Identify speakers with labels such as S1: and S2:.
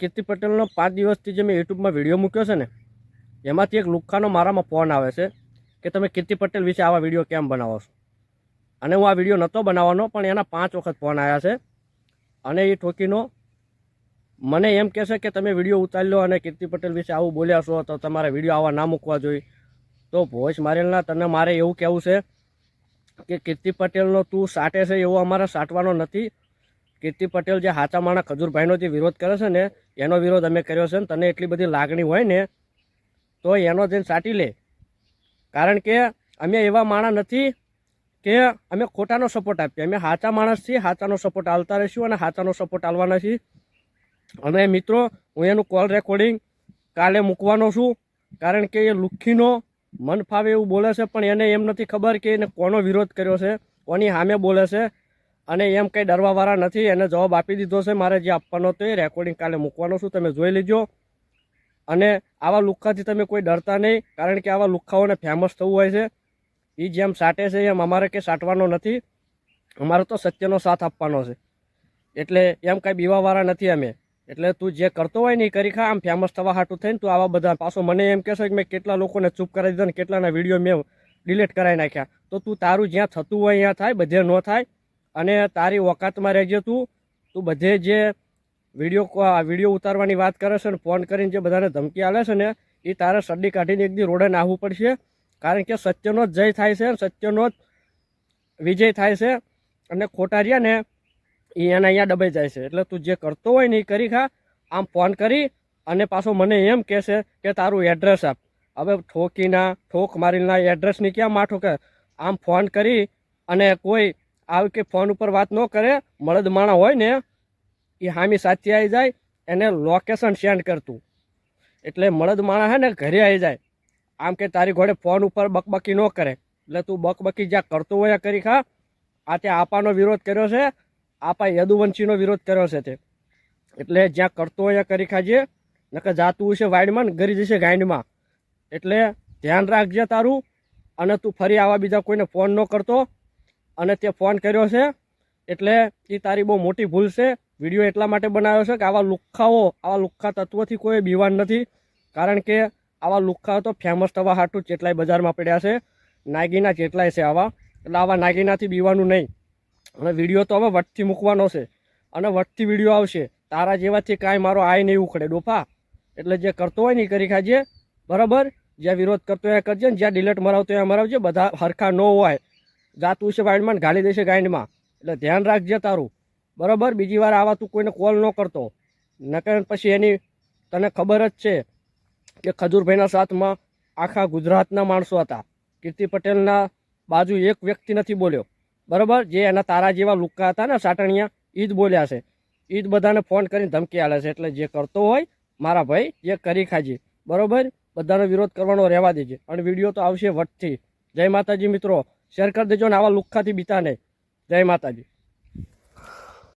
S1: કીર્તિ પટેલનો પાંચ દિવસથી જે મેં યુટ્યુબમાં વીડિયો મૂક્યો છે ને, એમાંથી એક લુખ્ખાનો મારામાં ફોન આવે છે કે તમે કીર્તિ પટેલ વિશે આવા વીડિયો કેમ બનાવો છો? અને હું આ વીડિયો નહોતો બનાવવાનો, પણ એના પાંચ વખત ફોન આવ્યા છે. અને એ ઠોકીનો મને એમ કહેશે કે તમે વીડિયો ઉતારી લો અને કીર્તિ પટેલ વિશે આવું બોલ્યા છો તો તમારે વીડિયો આવા ના મૂકવા જોઈએ. તો ભોજ મારેલના, તને મારે એવું કહેવું છે કે કીર્તિ પટેલનો તું સાટે છે, એવો અમારે સાટવાનો નથી. કીર્તિ પટેલ જે હાચા માણા ખજૂરભાઈનો જે વિરોધ કરે છે ને, એનો વિરોધ અમે કર્યો છે ને, તને એટલી બધી લાગણી હોય ને, તો એનો જઈને સાટી લે. કારણ કે અમે એવા માણા નથી કે અમે ખોટાનો સપોર્ટ આપીએ. અમે હાચા માણસ છીએ, હાચાનો સપોર્ટ આલતા રહીશું અને હાચાનો સપોર્ટ આલવાના છીએ. અને મિત્રો, હું એનું કોલ રેકોર્ડિંગ કાલે મૂકવાનો છું. કારણ કે એ લુખ્ખીનો મન ફાવે એવું બોલે છે, પણ એને એમ નથી ખબર કે એને કોનો વિરોધ કર્યો છે, કોની સામે બોલે છે. અને એમ કંઈ ડરવાવાળા નથી, એને જવાબ આપી દીધો છે. મારે જે આપવાનો હતો એ રેકોર્ડિંગ કાલે મૂકવાનો છું, તમે જોઈ લેજો. અને આવા લુખ્ખાથી તમે કોઈ ડરતા નહીં, કારણ કે આવા લુખ્ખાઓને ફેમસ થવું હોય છે. એ જેમ સાટે છે, એમ અમારે કંઈ સાટવાનો નથી. અમારે તો સત્યનો સાથ આપવાનો છે. એટલે એમ કાંઈ બીવાવાળા નથી અમે. એટલે તું જે કરતો હોય ને એ કરી ખા, આમ ફેમસ થવા હાટું થઈને તું આવા બધા પાછો મને એમ કહેશો કે મેં કેટલા લોકોને ચૂપ કરાવી દીધા ને કેટલાના વીડિયો મેં ડિલીટ કરાવી નાખ્યા. તો તું તારું જ્યાં થતું હોય ત્યાં થાય, બધે ન થાય. અને તારી ઓકાતમાં રહેજે તું તું બધે જે વીડિયો વીડિયો ઉતારવાની વાત કરે છે ને ફોન કરીને જે બધાને ધમકી આલે છે ને એ તારે સડ્ડી કાઢીને એકદી રોડે નાહવું પડશે. કારણ કે સત્યનો જ જય થાય છે સત્યનો જ વિજય થાય છે. અને ખોટા રહ્યા ને એ એના અહીંયા દબાઈ જાય છે. એટલે તું જે કરતો હોય ને એ કરી ખા, આમ ફોન કરી અને પાછો મને એમ કહેશે કે તારું એડ્રેસ આપ. હવે ઠોકીના, ઠોક મારીના એડ્રેસની ક્યાં માઠો કે, આમ ફોન કરી અને કોઈ આવી કે ફોન ઉપર વાત ન કરે, મળદ માણા હોય ને, એ હામી સાચી આવી જાય, એને લોકેશન સેન્ડ કરતું. એટલે મળદ માણા હે ને ઘરે આવી જાય. આમ કે તારી ઘોડે ફોન ઉપર બકબકી ન કરે. એટલે તું બકબકી જ્યાં કરતો હોય કરી ખા. આ તે આપાનો વિરોધ કર્યો છે. આપા યદુવંશીનો વિરોધ કર્યો છે તે. એટલે જ્યાં કરતો હોય કરી ખાજે. નકર જાતું હશે વાઇડમાં ને ગરી જશે ગાંડમાં. એટલે ધ્યાન રાખજે તારું. અને તું ફરી આવા બીજા કોઈને ફોન ન કરતો. અને તે ફોન કર્યો છે, એટલે એ તારી બહુ મોટી ભૂલ છે. વીડિયો એટલા માટે બનાવ્યો છે કે આવા લુખ્ખાઓ, આવા લુખ્ખા તત્વોથી કોઈ બીવાન નથી. કારણ કે આવા લુખ્ખાઓ તો ફેમસ થવા હાટું જેટલાય બજારમાં પડ્યા છે, નાગીના જેટલાય છે આવા. એટલે આવા નાગીનાથી બીવાનું નહીં. અને વીડિયો તો હવે વટથી મૂકવાનો છે. અને વટથી વીડિયો આવશે. તારા જેવાથી કાંઈ મારો આય નહીં ઉખડે, ડોફા. એટલે જે કરતો હોય ને કરી ખાજે. બરાબર? જ્યાં વિરોધ કરતો હોય કરજે જ્યાં ડિલેટ મરાવતો હોય મરાવજે. બધા હરખા ન હોય. જાતું છે વાઇન્ડમાં ને ગાળી દેશે ગાઈન્ડમાં એટલે ધ્યાન રાખજે તારું. બરાબર? બીજી વાર આવા તું કોઈને કોલ ન કરતો. નકર પછી એની તને ખબર જ છે કે ખજૂરભાઈના સાથમાં આખા ગુજરાતના માણસો હતા. કીર્તિ પટેલના બાજુ એક વ્યક્તિ નથી બોલ્યો. બરાબર? જે એના તારા જેવા લુક્કા હતા ને સાટણિયા એ જ બોલ્યા છે. એ જ બધાને ફોન કરીને ધમકી આલે છે. એટલે જે કરતો હોય, મારા ભાઈ જે કરી ખાજે. બરાબર? બધાનો વિરોધ કરવાનો રહેવા દેજે. અને વીડિયો તો આવશે વટથી. જય માતાજી મિત્રો. શેર કરી દેજો ને આવા લુખ્ખાથી બીતા નહીં જય માતાજી.